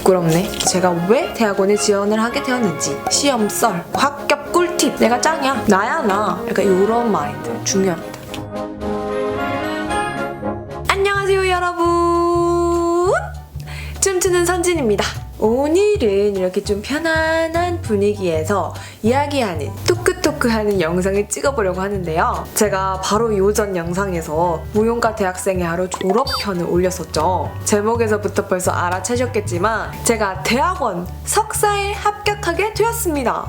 부끄럽네. 제가 왜 대학원에 지원을 하게 되었는지 시험 썰, 합격 꿀팁, 내가 짱이야, 나야 나. 약간 이런 마인드 중요합니다. 안녕하세요 여러분. 춤추는 선진입니다. 오늘은 이렇게 좀 편안한 분위기에서 이야기하는 토크토크하는 영상을 찍어보려고 하는데요. 제가 바로 요전 영상에서 무용가 대학생의 하루 졸업편을 올렸었죠. 제목에서부터 벌써 알아채셨겠지만 제가 대학원 석사에 합격하게 되었습니다.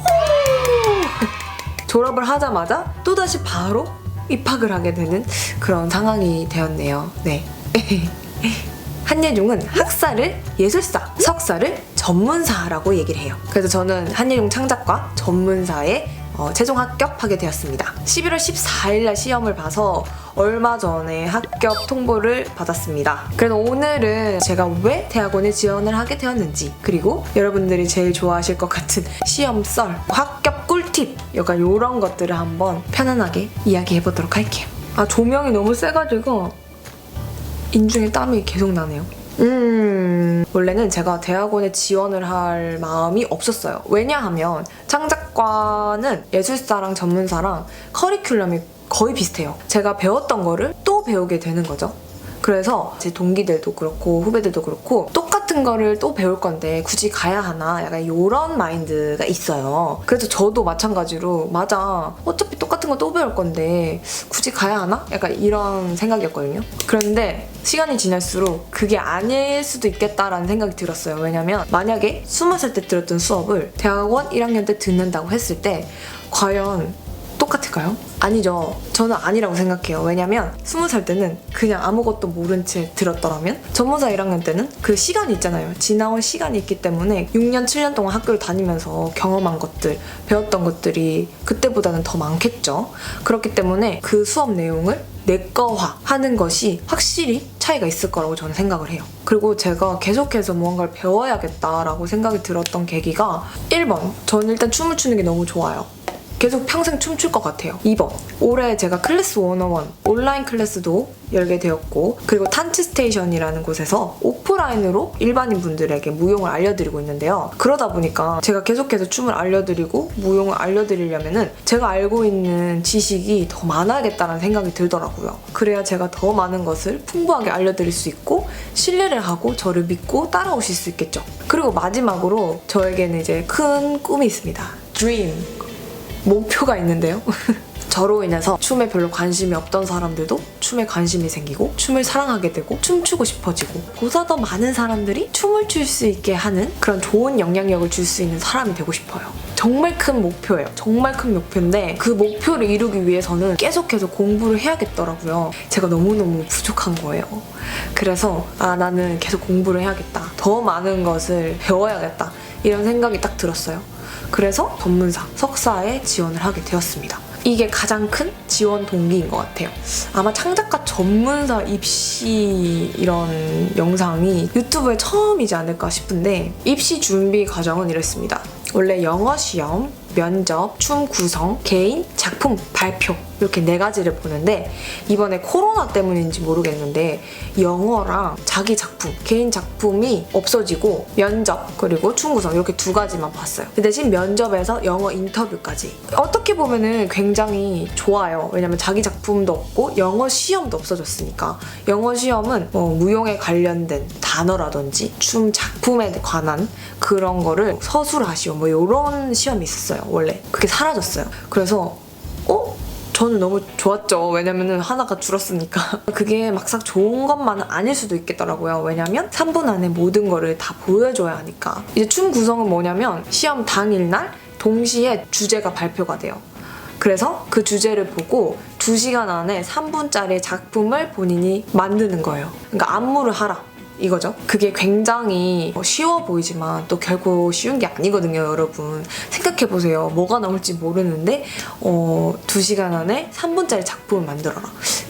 졸업을 하자마자 또다시 바로 입학을 하게 되는 그런 상황이 되었네요. 네. 한예종은 학사를 예술사, 석사를 전문사라고 얘기를 해요. 그래서 저는 한예종 창작과 전문사에 어, 최종 합격하게 되었습니다. 11월 14일 날 시험을 봐서 얼마 전에 합격 통보를 받았습니다. 그래서 오늘은 제가 왜 대학원에 지원을 하게 되었는지 그리고 여러분들이 제일 좋아하실 것 같은 시험 썰, 합격 꿀팁 약간 이런 것들을 한번 편안하게 이야기해 보도록 할게요. 아 조명이 너무 세가지고 인중에 땀이 계속 나네요. 음, 원래는 제가 대학원에 지원을 할 마음이 없었어요. 왜냐하면 창작과는 예술사랑 전문사랑 커리큘럼이 거의 비슷해요. 제가 배웠던 거를 또 배우게 되는 거죠. 그래서 제 동기들도 그렇고 후배들도 그렇고 똑같 은 거를 또 배울 건데 굳이 가야 하나 약간 이런 마인드가 있어요. 그래서 저도 마찬가지로 맞아 어차피 똑같은 거 또 배울 건데 굳이 가야 하나? 약간 이런 생각이었거든요. 그런데 시간이 지날수록 그게 아닐 수도 있겠다라는 생각이 들었어요. 왜냐면 만약에 20살 때 들었던 수업을 대학원 1학년 때 듣는다고 했을 때 과연 똑같을까요? 아니죠. 저는 아니라고 생각해요. 왜냐면 20살 때는 그냥 아무것도 모른 채 들었더라면 전문사 1학년 때는 그 시간이 있잖아요. 지나온 시간이 있기 때문에 6년, 7년 동안 학교를 다니면서 경험한 것들, 배웠던 것들이 그때보다는 더 많겠죠. 그렇기 때문에 그 수업 내용을 내꺼화 하는 것이 확실히 차이가 있을 거라고 저는 생각을 해요. 그리고 제가 계속해서 무언가를 배워야겠다라고 생각이 들었던 계기가 1번, 저는 일단 춤을 추는 게 너무 좋아요. 계속 평생 춤출 것 같아요. 2번. 올해 제가 클래스 101 온라인 클래스도 열게 되었고 그리고 탄츠 스테이션이라는 곳에서 오프라인으로 일반인 분들에게 무용을 알려드리고 있는데요. 그러다 보니까 제가 계속해서 춤을 알려드리고 무용을 알려드리려면은 제가 알고 있는 지식이 더 많아야겠다는 생각이 들더라고요. 그래야 제가 더 많은 것을 풍부하게 알려드릴 수 있고 신뢰를 하고 저를 믿고 따라오실 수 있겠죠. 그리고 마지막으로 저에게는 이제 큰 꿈이 있습니다. Dream. 목표가 있는데요. 저로 인해서 춤에 별로 관심이 없던 사람들도 춤에 관심이 생기고 춤을 사랑하게 되고 춤추고 싶어지고 보다 더 많은 사람들이 춤을 출 수 있게 하는 그런 좋은 영향력을 줄 수 있는 사람이 되고 싶어요. 정말 큰 목표예요. 정말 큰 목표인데 그 목표를 이루기 위해서는 계속해서 공부를 해야겠더라고요. 제가 너무너무 부족한 거예요. 그래서 아 나는 계속 공부를 해야겠다. 더 많은 것을 배워야겠다. 이런 생각이 딱 들었어요. 그래서 전문사, 석사에 지원을 하게 되었습니다. 이게 가장 큰 지원 동기인 것 같아요. 아마 창작가 전문사 입시 이런 영상이 유튜브에 처음이지 않을까 싶은데 입시 준비 과정은 이랬습니다. 원래 영어 시험, 면접, 춤 구성, 개인, 작품, 발표 이렇게 네 가지를 보는데 이번에 코로나 때문인지 모르겠는데 영어랑 자기 작품, 개인 작품이 없어지고 면접 그리고 춤 구성 이렇게 두 가지만 봤어요. 그 대신 면접에서 영어 인터뷰까지 어떻게 보면은 굉장히 좋아요. 왜냐면 자기 작품도 없고 영어 시험도 없어졌으니까 영어 시험은 뭐 무용에 관련된 단어라든지 춤 작품에 관한 그런 거를 서술하시오 뭐 이런 시험이 있었어요 원래 그게 사라졌어요 그래서 어? 저는 너무 좋았죠. 왜냐면은 하나가 줄었으니까. 그게 막상 좋은 것만은 아닐 수도 있겠더라고요. 왜냐면 3분 안에 모든 거를 다 보여줘야 하니까. 이제 춤 구성은 뭐냐면 시험 당일날 동시에 주제가 발표가 돼요. 그래서 그 주제를 보고 2시간 안에 3분짜리 작품을 본인이 만드는 거예요. 그러니까 안무를 하라. 이거죠. 그게 굉장히 쉬워 보이지만 또 결국 쉬운 게 아니거든요, 여러분. 생각해보세요. 뭐가 나올지 모르는데, 어, 2시간 안에 3분짜리 작품을 만들어라.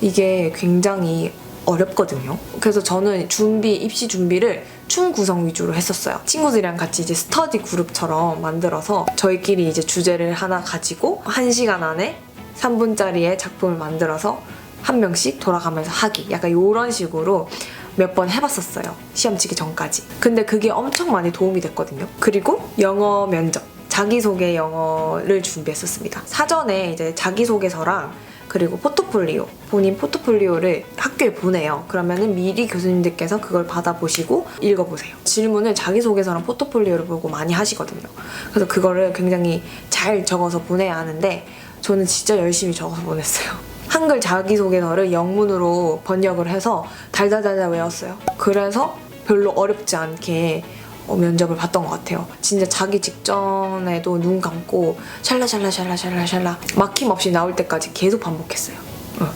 이게 굉장히 어렵거든요. 그래서 저는 준비, 입시 준비를 춤 구성 위주로 했었어요. 친구들이랑 같이 이제 스터디 그룹처럼 만들어서 저희끼리 이제 주제를 하나 가지고 1시간 안에 3분짜리의 작품을 만들어서 한 명씩 돌아가면서 하기. 약간 이런 식으로 몇 번 해봤었어요. 시험 치기 전까지. 근데 그게 엄청 많이 도움이 됐거든요. 그리고 영어 면접, 자기소개 영어를 준비했었습니다. 사전에 이제 자기소개서랑 그리고 포트폴리오, 본인 포트폴리오를 학교에 보내요. 그러면은 미리 교수님들께서 그걸 받아보시고 읽어보세요. 질문을 자기소개서랑 포트폴리오를 보고 많이 하시거든요. 그래서 그거를 굉장히 잘 적어서 보내야 하는데 저는 진짜 열심히 적어서 보냈어요. 한글 자기소개서를 영문으로 번역을 해서 달달달달 외웠어요. 그래서 별로 어렵지 않게 어, 면접을 봤던 것 같아요. 진짜 자기 직전에도 눈 감고 샬라샬라샬라샬라샬라 막힘없이 나올 때까지 계속 반복했어요. 어.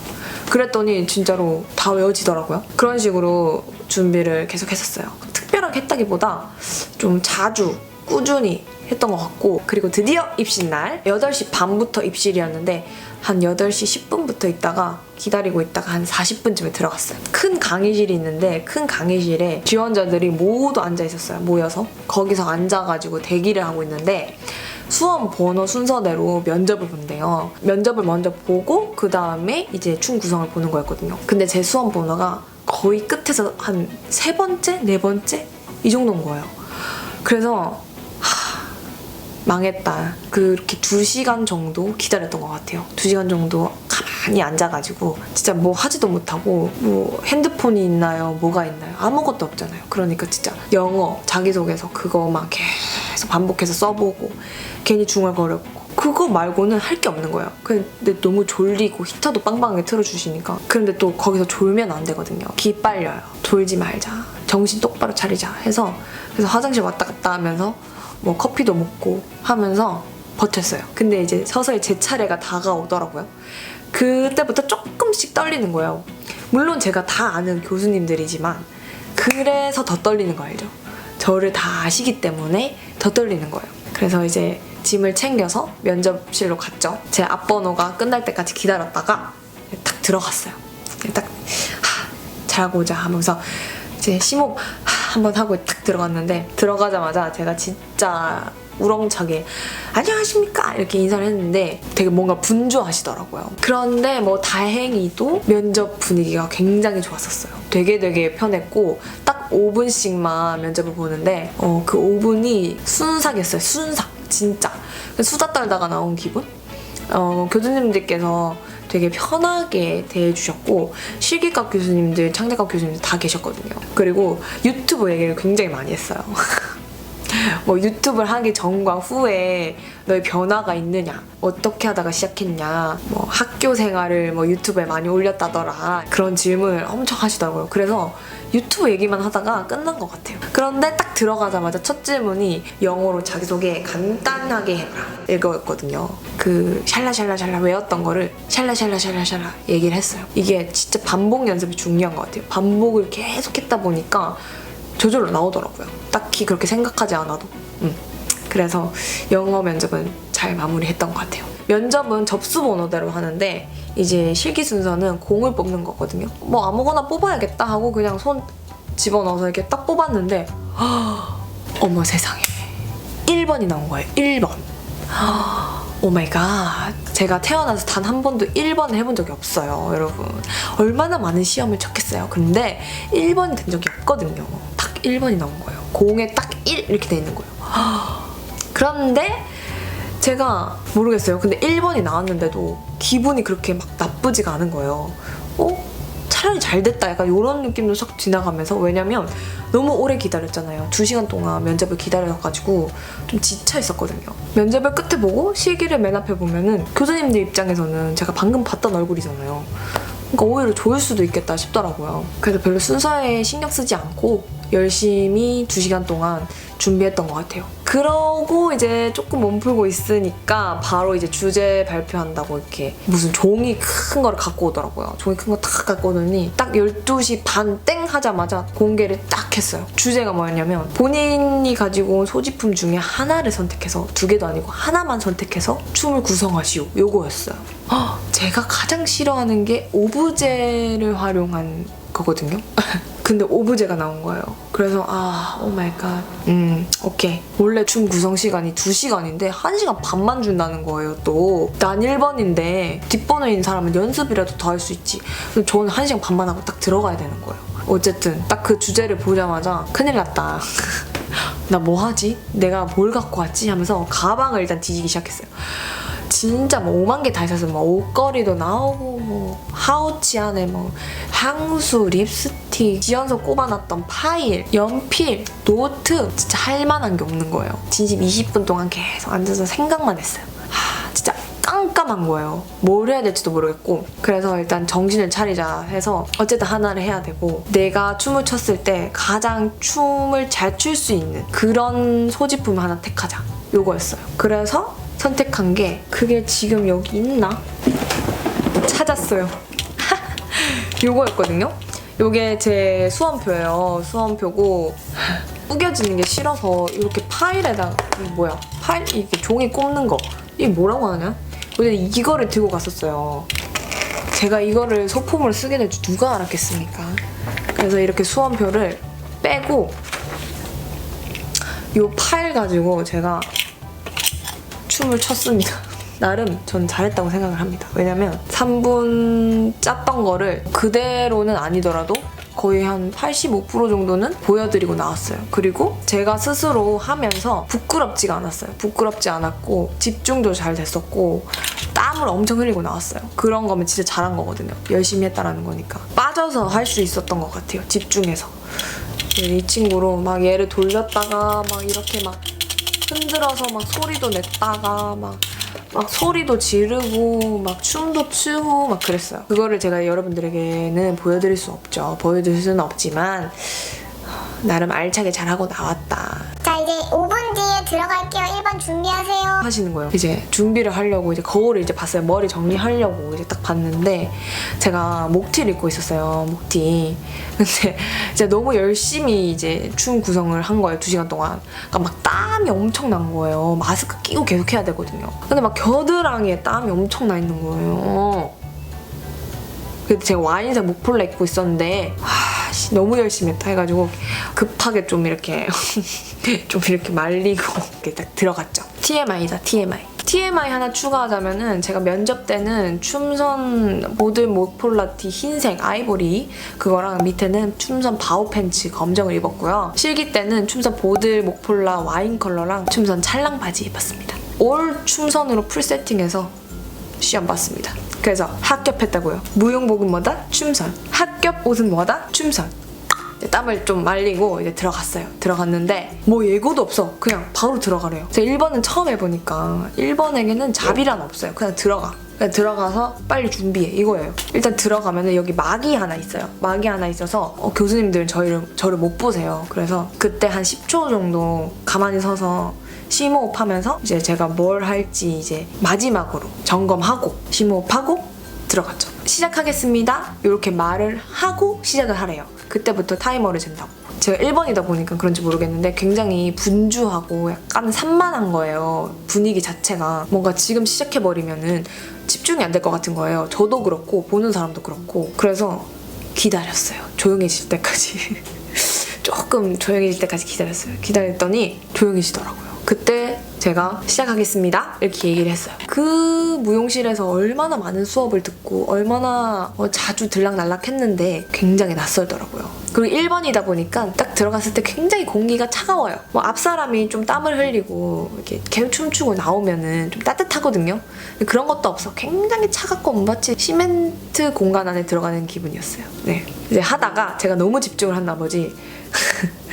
그랬더니 진짜로 다 외워지더라고요. 그런 식으로 준비를 계속 했었어요. 특별하게 했다기보다 좀 자주 꾸준히 했던 것 같고 그리고 드디어 입시날 8시 반부터 입실이었는데 한 8시 10분부터 있다가 기다리고 있다가 한 40분쯤에 들어갔어요. 큰 강의실이 있는데 큰 강의실에 지원자들이 모두 앉아 있었어요. 모여서 거기서 앉아가지고 대기를 하고 있는데 수험 번호 순서대로 면접을 본대요. 면접을 먼저 보고 그 다음에 이제 chung 구성을 보는 거였거든요. 근데 제 수험 번호가 거의 끝에서 한 세 번째, 네 번째 이 정도인 거예요. 그래서 망했다. 그렇게 두 시간 정도 기다렸던 것 같아요. 두 시간 정도 가만히 앉아가지고 진짜 뭐 하지도 못하고 뭐 핸드폰이 있나요? 뭐가 있나요? 아무것도 없잖아요. 그러니까 진짜 영어 자기소개서 그거만 계속 반복해서 써보고 괜히 중얼거려보고 그거 말고는 할 게 없는 거예요. 근데 너무 졸리고 히터도 빵빵하게 틀어주시니까 그런데 또 거기서 졸면 안 되거든요. 기 빨려요. 졸지 말자. 정신 똑바로 차리자 해서 그래서 화장실 왔다 갔다 하면서 뭐 커피도 먹고 하면서 버텼어요. 근데 이제 서서히 제 차례가 다가오더라고요. 그때부터 조금씩 떨리는 거예요. 물론 제가 다 아는 교수님들이지만 그래서 더 떨리는 거 알죠? 저를 다 아시기 때문에 더 떨리는 거예요. 그래서 이제 짐을 챙겨서 면접실로 갔죠. 제 앞번호가 끝날 때까지 기다렸다가 딱 들어갔어요. 딱 하, 잘하고자 하면서 이제 심호흡 하, 한번 하고 딱 들어갔는데 들어가자마자 제가 진짜 우렁차게 안녕하십니까 이렇게 인사를 했는데 되게 뭔가 분주하시더라고요. 그런데 뭐 다행히도 면접 분위기가 굉장히 좋았었어요. 되게 되게 편했고 딱 5분씩만 면접을 보는데 어, 그 5분이 순삭이었어요. 순삭 진짜 수다 떨다가 나온 기분? 어, 교수님들께서 되게 편하게 대해주셨고 실기과 교수님들, 창작과 교수님들 다 계셨거든요. 그리고 유튜브 얘기를 굉장히 많이 했어요. 뭐 유튜브를 하기 전과 후에 너의 변화가 있느냐 어떻게 하다가 시작했냐 뭐 학교 생활을 뭐 유튜브에 많이 올렸다더라 그런 질문을 엄청 하시더라고요 그래서 유튜브 얘기만 하다가 끝난 것 같아요 그런데 딱 들어가자마자 첫 질문이 영어로 자기소개 간단하게 해라 이거였거든요 그 샬라샬라샬라 외웠던 거를 샬라샬라샬라샬라 얘기를 했어요 이게 진짜 반복 연습이 중요한 것 같아요 반복을 계속 했다 보니까 저절로 나오더라고요. 딱히 그렇게 생각하지 않아도. 음. 그래서 영어 면접은 잘 마무리했던 것 같아요. 면접은 접수 번호대로 하는데 이제 실기 순서는 공을 뽑는 거거든요. 뭐 아무거나 뽑아야겠다 하고 그냥 손 집어넣어서 이렇게 딱 뽑았는데 어머 세상에 1번이 나온 거예요. 1번. 오 마이 갓. 제가 태어나서 단 한 번도 1번을 해본 적이 없어요, 여러분. 얼마나 많은 시험을 쳤겠어요. 근데 1번이 된 적이 없거든요. 딱 1번이 나온 거예요. 공에 딱 1 이렇게 돼 있는 거예요. 그런데 제가 모르겠어요. 근데 1번이 나왔는데도 기분이 그렇게 막 나쁘지가 않은 거예요. 어? 차라리 잘 됐다. 약간 이런 느낌도 싹 지나가면서 왜냐면 너무 오래 기다렸잖아요. 2시간 동안 면접을 기다려가지고 좀 지쳐 있었거든요. 면접을 끝에 보고 실기를 맨 앞에 보면은 교수님들 입장에서는 제가 방금 봤던 얼굴이잖아요. 그러니까 오히려 좋을 수도 있겠다 싶더라고요. 그래서 별로 순서에 신경 쓰지 않고 열심히 2시간 동안 준비했던 것 같아요. 그러고 이제 조금 몸 풀고 있으니까 바로 이제 주제 발표한다고 이렇게 무슨 종이 큰 거를 갖고 오더라고요. 종이 큰 거 딱 갖고 오더니 딱 12시 반 땡 하자마자 공개를 딱 했어요. 주제가 뭐였냐면 본인이 가지고 온 소지품 중에 하나를 선택해서 두 개도 아니고 하나만 선택해서 춤을 구성하시오. 요거였어요. 헉, 제가 가장 싫어하는 게 오브제를 활용한 거거든요. 근데 오브제가 나온 거예요. 그래서 아, 오 마이 갓. 음, 오케이. 원래 춤 구성 시간이 2시간인데 1시간 반만 준다는 거예요, 또. 난 1번인데 뒷번호인 사람은 연습이라도 더 할 수 있지. 저는 1시간 반만 하고 딱 들어가야 되는 거예요. 어쨌든 딱 그 주제를 보자마자 큰일 났다. 나 뭐 하지? 내가 뭘 갖고 왔지? 하면서 가방을 일단 뒤지기 시작했어요. 진짜 뭐 5만 개 다 있었어요. 뭐 옷걸이도 나오고 뭐 하우치 안에 뭐 향수, 립스틱, 지연서 꼽아놨던 파일, 연필, 노트 진짜 할 만한 게 없는 거예요. 진심 20분 동안 계속 앉아서 생각만 했어요. 하, 진짜 깜깜한 거예요. 뭘 해야 될지도 모르겠고. 그래서 일단 정신을 차리자 해서 어쨌든 하나를 해야 되고 내가 춤을 췄을 때 가장 춤을 잘 출 수 있는 그런 소지품을 하나 택하자. 요거였어요. 그래서 선택한 게 그게 지금 여기 있나? 찾았어요. 요거였거든요. 요게 제 수험표예요. 수험표고 우겨지는 게 싫어서 이렇게 파일에다가 이게 뭐야? 파일 이렇게 종이 꼽는 거 이게 뭐라고 하냐? 근데 이거를 들고 갔었어요. 제가 이거를 소품으로 쓰게 될 줄 누가 알았겠습니까? 그래서 이렇게 수험표를 빼고 요 파일 가지고 제가 춤을 췄습니다. 나름 전 잘했다고 생각을 합니다. 왜냐면 3분 짰던 거를 그대로는 아니더라도 거의 한 85% 정도는 보여드리고 나왔어요. 그리고 제가 스스로 하면서 부끄럽지가 않았어요. 부끄럽지 않았고 집중도 잘 됐었고 땀을 엄청 흘리고 나왔어요. 그런 거면 진짜 잘한 거거든요. 열심히 했다라는 거니까. 빠져서 할 수 있었던 것 같아요. 집중해서. 이 친구로 막 얘를 돌렸다가 막 이렇게 막 흔들어서 막 소리도 냈다가 막, 막 소리도 지르고 막 춤도 추고 막 그랬어요. 그거를 제가 여러분들에게는 보여드릴 수 없죠. 보여드릴 수는 없지만 나름 알차게 잘하고 나왔다 자 이제 5분 뒤에 들어갈게요. 1번 준비하세요. 하시는 거예요. 이제 준비를 하려고 이제 거울을 이제 봤어요. 머리 정리하려고 이제 딱 봤는데 제가 목티를 입고 있었어요. 목티. 근데 진짜 너무 열심히 이제 춤 구성을 한 거예요. 두 시간 동안. 그러니까 막 땀이 엄청 난 거예요. 마스크 끼고 계속 해야 되거든요. 근데 막 겨드랑이에 땀이 엄청 나 있는 거예요. 그때 제가 와인색 목폴라 입고 있었는데 아, 씨, 너무 열심히 했다 해가지고 급하게 좀 이렇게 좀 이렇게 말리고 이렇게 딱 들어갔죠. TMI다 TMI. TMI 하나 추가하자면은 제가 면접 때는 춤선 모든 목폴라 티 흰색 아이보리 그거랑 밑에는 춤선 바오 팬츠 검정을 입었고요. 실기 때는 춤선 보들 목폴라 와인 컬러랑 춤선 찰랑 바지 입었습니다. 올 춤선으로 풀 세팅해서 시험 봤습니다. 그래서 합격했다고요. 무용복은 뭐다? 춤선. 합격 옷은 뭐다? 춤선. 땀을 좀 말리고 이제 들어갔어요. 들어갔는데 뭐 예고도 없어. 그냥 바로 들어가래요. 제가 1번은 처음 해보니까 1번에게는 자비란 없어요. 그냥 들어가. 그냥 들어가서 빨리 준비해 이거예요. 일단 들어가면은 여기 막이 하나 있어요. 막이 하나 있어서 어, 교수님들은 저희를 저를 못 보세요. 그래서 그때 한 10초 정도 가만히 서서 심호흡하면서 이제 제가 뭘 할지 이제 마지막으로 점검하고 심호흡하고 들어갔죠. 시작하겠습니다. 이렇게 말을 하고 시작을 하래요. 그때부터 타이머를 잰다고. 제가 1번이다 보니까 그런지 모르겠는데 굉장히 분주하고 약간 산만한 거예요. 분위기 자체가. 뭔가 지금 시작해버리면은 집중이 안 될 것 같은 거예요. 저도 그렇고 보는 사람도 그렇고. 그래서 기다렸어요. 조용해질 때까지. 조금 조용해질 때까지 기다렸어요. 기다렸더니 조용해지더라고요. 그때 제가 시작하겠습니다. 이렇게 얘기를 했어요. 그 무용실에서 얼마나 많은 수업을 듣고 얼마나 어, 자주 들락날락 했는데 굉장히 낯설더라고요. 그리고 1번이다 보니까 딱 들어갔을 때 굉장히 공기가 차가워요. 뭐 앞 사람이 좀 땀을 흘리고 이렇게 계속 춤추고 나오면은 좀 따뜻하거든요. 그런 것도 없어. 굉장히 차갑고 마치 시멘트 공간 안에 들어가는 기분이었어요. 네. 이제 하다가 제가 너무 집중을 한 나머지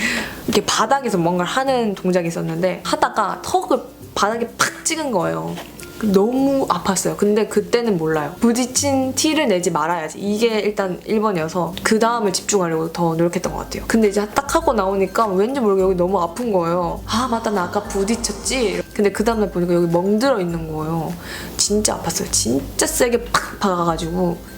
이렇게 바닥에서 뭔가를 하는 동작이 있었는데 하다가 턱을 바닥에 팍 찍은 거예요. 너무 아팠어요. 근데 그때는 몰라요. 부딪힌 티를 내지 말아야지. 이게 일단 1번이어서 그 다음을 집중하려고 더 노력했던 것 같아요. 근데 이제 딱 하고 나오니까 왠지 모르게 여기 너무 아픈 거예요. 아 맞다 나 아까 부딪혔지. 근데 그 다음날 보니까 여기 멍들어 있는 거예요. 진짜 아팠어요. 진짜 세게 팍 박아가지고 탁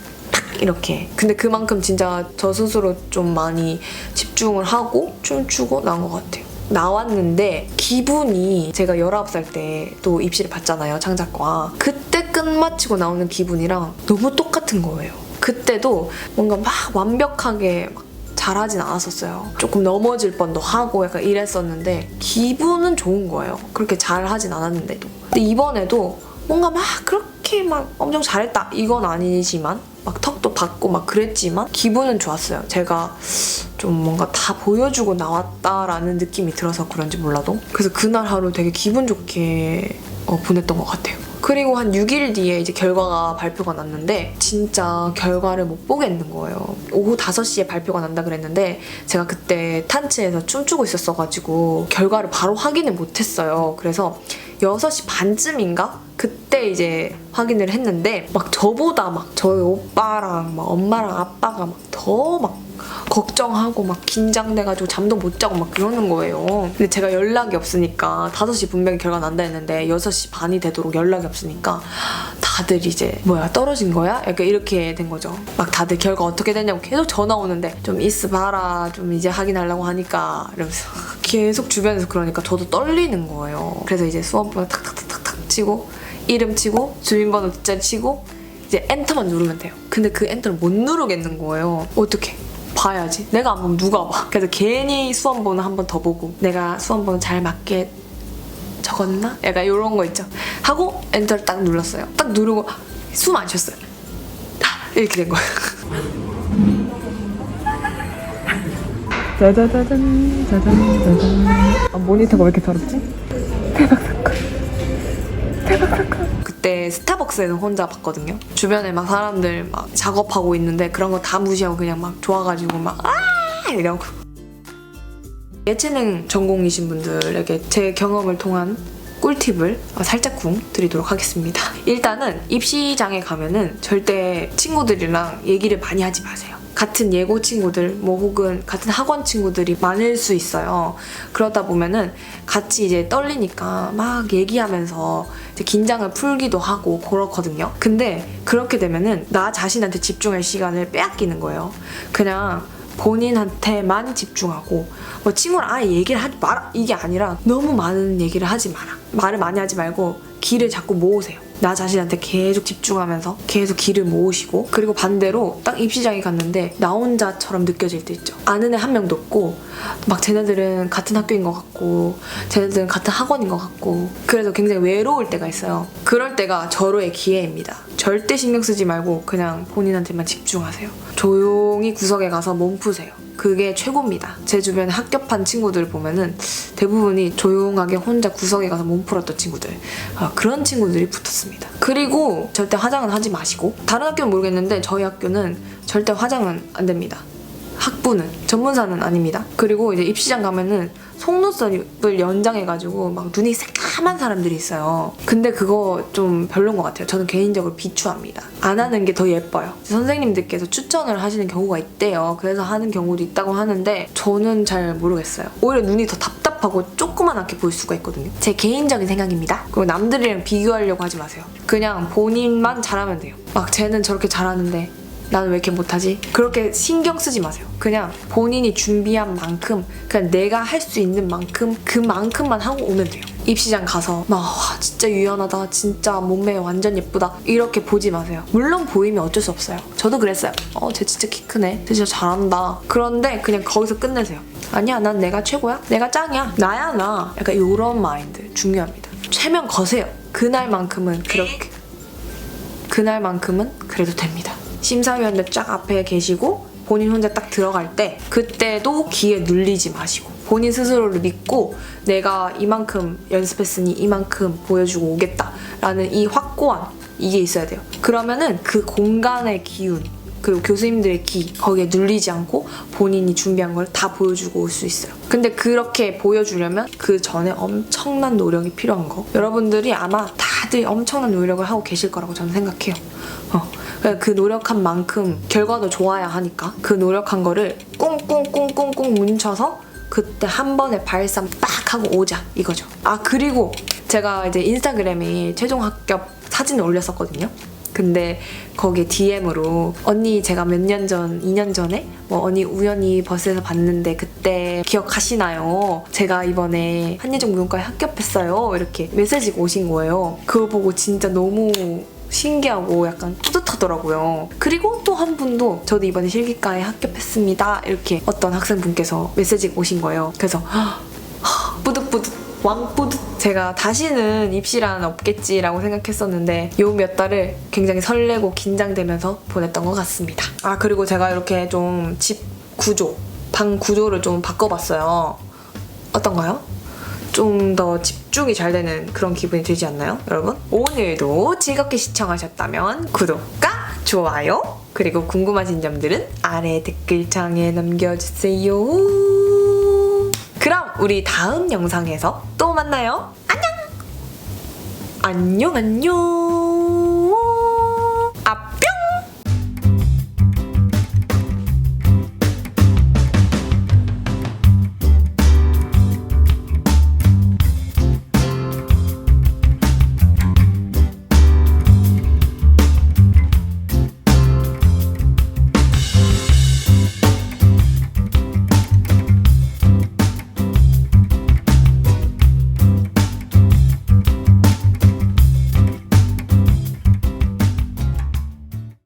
이렇게. 근데 그만큼 진짜 저 스스로 좀 많이 집중을 하고 춤추고 나온 것 같아요. 나왔는데 기분이 제가 19살 때 또 입시를 봤잖아요 창작과 그때 끝마치고 나오는 기분이랑 너무 똑같은 거예요 그때도 뭔가 막 완벽하게 막 잘하진 않았었어요. 조금 넘어질 뻔도 하고 약간 이랬었는데 기분은 좋은 거예요. 그렇게 잘하진 않았는데도. 근데 이번에도 뭔가 막 그렇게 막 엄청 잘했다 이건 아니지만 막 턱도 받고 막 그랬지만 기분은 좋았어요. 제가 좀 뭔가 다 보여주고 나왔다라는 느낌이 들어서 그런지 몰라도 그래서 그날 하루 되게 기분 좋게 어, 보냈던 것 같아요. 그리고 한 6일 뒤에 이제 결과가 발표가 났는데 진짜 결과를 못 보겠는 거예요. 오후 5시에 발표가 난다 그랬는데 제가 그때 탄츠에서 춤추고 있었어가지고 결과를 바로 확인을 못했어요. 그래서 6시 반쯤인가? 그때 이제 확인을 했는데 막 저보다 막 저희 오빠랑 막 엄마랑 아빠가 막 더막 걱정하고 막 긴장돼가지고 잠도 못 자고 막 그러는 거예요. 근데 제가 연락이 없으니까 5시 분명히 결과 난다 했는데 6시 반이 되도록 연락이 없으니까 다들 이제 뭐야 떨어진 거야? 약간 이렇게 된 거죠. 막 다들 결과 어떻게 됐냐고 계속 전화 오는데 좀 있어봐라 좀 이제 확인하려고 하니까 이러면서 계속 주변에서 그러니까 저도 떨리는 거예요. 그래서 이제 수험번호 탁탁탁탁탁 치고 이름 치고 주민번호 뒷자리 치고 이제 엔터만 누르면 돼요. 근데 그 엔터를 못 누르겠는 거예요. 어떻게? 봐야지. 내가 안 보면 누가 봐. 그래서 괜히 수험번호 한번 더 보고 내가 수험번호 잘 맞게 적었나? 약간 이런 거 있죠. 하고 엔터를 딱 눌렀어요. 딱 누르고 숨 안 쉬었어요. 이렇게 된 거예요. 짜자자잔 짜잔 짜잔 아, 모니터가 왜 이렇게 더럽지? 스타벅스에서 혼자 봤거든요. 주변에 막 사람들 막 작업하고 있는데 그런 거 다 무시하고 그냥 막 좋아가지고 막 아! 이러고. 예체능 전공이신 분들에게 제 경험을 통한 꿀팁을 살짝쿵 드리도록 하겠습니다. 일단은 입시장에 가면은 절대 친구들이랑 얘기를 많이 하지 마세요. 같은 예고 친구들, 뭐 혹은 같은 학원 친구들이 많을 수 있어요. 그러다 보면은 같이 이제 떨리니까 막 얘기하면서 긴장을 풀기도 하고 그렇거든요. 근데 그렇게 되면은 나 자신한테 집중할 시간을 빼앗기는 거예요. 그냥 본인한테만 집중하고 뭐 친구랑 아예 얘기를 하지 마라 이게 아니라 너무 많은 얘기를 하지 마라 말을 많이 하지 말고 길을 자꾸 모으세요 나 자신한테 계속 집중하면서 계속 길을 모으시고 그리고 반대로 딱 입시장에 갔는데 나 혼자처럼 느껴질 때 있죠. 아는 애 한 명도 없고 막 쟤네들은 같은 학교인 것 같고 쟤네들은 같은 학원인 것 같고 그래서 굉장히 외로울 때가 있어요. 그럴 때가 절호의 기회입니다. 절대 신경 쓰지 말고 그냥 본인한테만 집중하세요. 조용히 구석에 가서 몸 푸세요 그게 최고입니다. 제 주변에 합격한 친구들 보면은 대부분이 조용하게 혼자 구석에 가서 몸 풀었던 친구들. 아, 그런 친구들이 붙었습니다. 그리고 절대 화장은 하지 마시고 다른 학교는 모르겠는데 저희 학교는 절대 화장은 안 됩니다. 학부는 전문사는 아닙니다. 그리고 이제 입시장 가면은 속눈썹을 연장해가지고 막 눈이 새까만 사람들이 있어요. 근데 그거 좀 별론 것 같아요. 저는 개인적으로 비추합니다. 안 하는 게 더 예뻐요. 선생님들께서 추천을 하시는 경우가 있대요. 그래서 하는 경우도 있다고 하는데 저는 잘 모르겠어요. 오히려 눈이 더 답답하고 조그만하게 보일 수가 있거든요. 제 개인적인 생각입니다. 그리고 남들이랑 비교하려고 하지 마세요. 그냥 본인만 잘하면 돼요. 막 쟤는 저렇게 잘하는데 나는 왜 이렇게 못하지? 그렇게 신경 쓰지 마세요. 그냥 본인이 준비한 만큼, 그냥 내가 할 수 있는 만큼, 그만큼만 하고 오면 돼요. 입시장 가서, 막, 와, 진짜 유연하다. 진짜 몸매 완전 예쁘다. 이렇게 보지 마세요. 물론 보이면 어쩔 수 없어요. 저도 그랬어요. 어, 쟤 진짜 키 크네. 쟤 진짜 잘한다. 그런데 그냥 거기서 끝내세요. 아니야, 난 내가 최고야. 내가 짱이야. 나야, 나. 약간 이런 마인드 중요합니다. 최면 거세요. 그날만큼은 그렇게. 그날만큼은 그래도 됩니다. 심사위원들 쫙 앞에 계시고 본인 혼자 딱 들어갈 때 그때도 귀에 눌리지 마시고 본인 스스로를 믿고 내가 이만큼 연습했으니 이만큼 보여주고 오겠다라는 이 확고한 이게 있어야 돼요. 그러면은 그 공간의 기운 그리고 교수님들의 기 거기에 눌리지 않고 본인이 준비한 걸 다 보여주고 올 수 있어요. 근데 그렇게 보여주려면 그 전에 엄청난 노력이 필요한 거. 여러분들이 아마 다들 엄청난 노력을 하고 계실 거라고 저는 생각해요. 어. 그그 노력한 만큼 결과도 좋아야 하니까 그 노력한 거를 꽁꽁꽁꽁꽁 뭉쳐서 그때 한 번에 발산 빡 하고 오자 이거죠. 아 그리고 제가 이제 인스타그램에 최종 합격 사진을 올렸었거든요. 근데 거기에 DM으로 언니 제가 몇 년 전, 2년 전에 뭐 언니 우연히 버스에서 봤는데 그때 기억하시나요? 제가 이번에 한예종 무용과에 합격했어요. 이렇게 메시지가 오신 거예요. 그거 보고 진짜 너무 신기하고 약간 뿌듯하더라고요. 그리고 또 한 분도 저도 이번에 실기과에 합격했습니다. 이렇게 어떤 학생분께서 메시지 오신 거예요. 그래서 하, 뿌듯뿌듯 왕뿌듯 제가 다시는 입시란 없겠지라고 생각했었는데 요 몇 달을 굉장히 설레고 긴장되면서 보냈던 것 같습니다. 아 그리고 제가 이렇게 좀 집 구조, 방 구조를 좀 바꿔봤어요. 어떤가요? 좀 더 집중이 잘 되는 그런 기분이 들지 않나요, 여러분? 오늘도 즐겁게 시청하셨다면 구독과 좋아요 그리고 궁금하신 점들은 아래 댓글창에 남겨주세요. 그럼 우리 다음 영상에서 또 만나요. 안녕. 안녕 안녕.